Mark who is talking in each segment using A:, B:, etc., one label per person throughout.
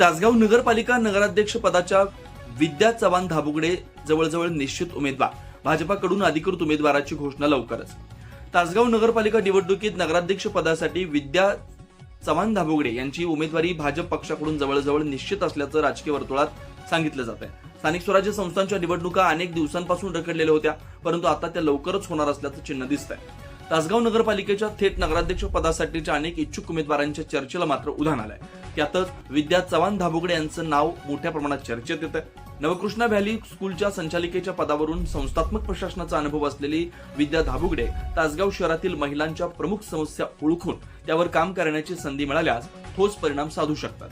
A: तासगाव नगरपालिका नगराध्यक्ष पदाच्या विद्या चव्हाण धाबुगडे जवळजवळ निश्चित उमेदवार. भाजपाकडून अधिकृत उमेदवाराची घोषणा लवकरच. तासगाव नगरपालिका निवडणुकीत नगराध्यक्ष पदासाठी विद्या चव्हाण धाबुगडे यांची उमेदवारी भाजप पक्षाकडून जवळजवळ निश्चित असल्याचं राजकीय वर्तुळात सांगितलं जात आहे स्थानिक स्वराज्य संस्थांच्या निवडणुका अनेक दिवसांपासून रखडलेल्या होत्या परंतु आता त्या लवकरच होणार असल्याचं चिन्ह दिसत आहे तासगाव नगरपालिकेच्या थेट नगराध्यक्ष पदासाठीच्या अनेक इच्छुक उमेदवारांच्या चर्चेला मात्र उधाण आलंय. त्यातच विद्या चव्हाण धाबुगडे यांचं नाव मोठ्या प्रमाणात चर्चेत येतं नवकृष्णा व्हॅली स्कूलच्या संचालिकेच्या पदावरून संस्थात्मक प्रशासनाचा अनुभव असलेली विद्या धाबुगडे तासगाव शहरातील महिलांच्या प्रमुख समस्या ओळखून त्यावर काम करण्याची संधी मिळाल्यास ठोस परिणाम साधू शकतात.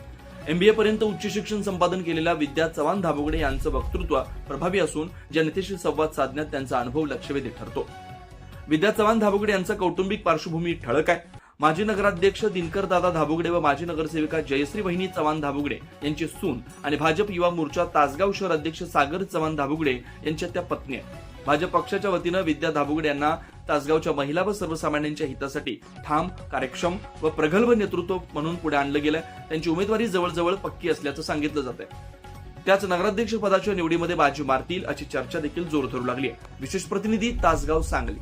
A: एमबीए पर्यंत उच्च शिक्षण संपादन केलेल्या विद्या चव्हाण धाबुगडे यांचं वक्तृत्व प्रभावी असून जनतेशी संवाद साधण्यात त्यांचा अनुभव लक्षवेधी ठरतो. विद्या चव्हाण धाबुगडे यांचा कौटुंबिक पार्श्वभूमी ठळक आहे. माजी नगराध्यक्ष दिनकर दादा धाबुगडे व माजी नगरसेविका जयश्री वहिनी चव्हाण धाबुगडे यांची सून आणि भाजप युवा मोर्चा तासगाव शहर अध्यक्ष सागर चव्हाण धाबुगडे यांच्या त्या पत्नी आहेत. भाजप पक्षाच्या वतीनं विद्या धाबुगडे यांना तासगावच्या महिला व सर्वसामान्यांच्या हितासाठी ठाम कार्यक्षम व प्रगल्भ नेतृत्व म्हणून पुढे आणलं गेलंय. त्यांची उमेदवारी जवळजवळ पक्की असल्याचं सांगितलं जात आहे त्याच नगराध्यक्ष पदाच्या निवडीमध्ये बाजी मारतील अशी चर्चा देखील जोर धरू लागली आहे. विशेष प्रतिनिधी तासगाव सांगली.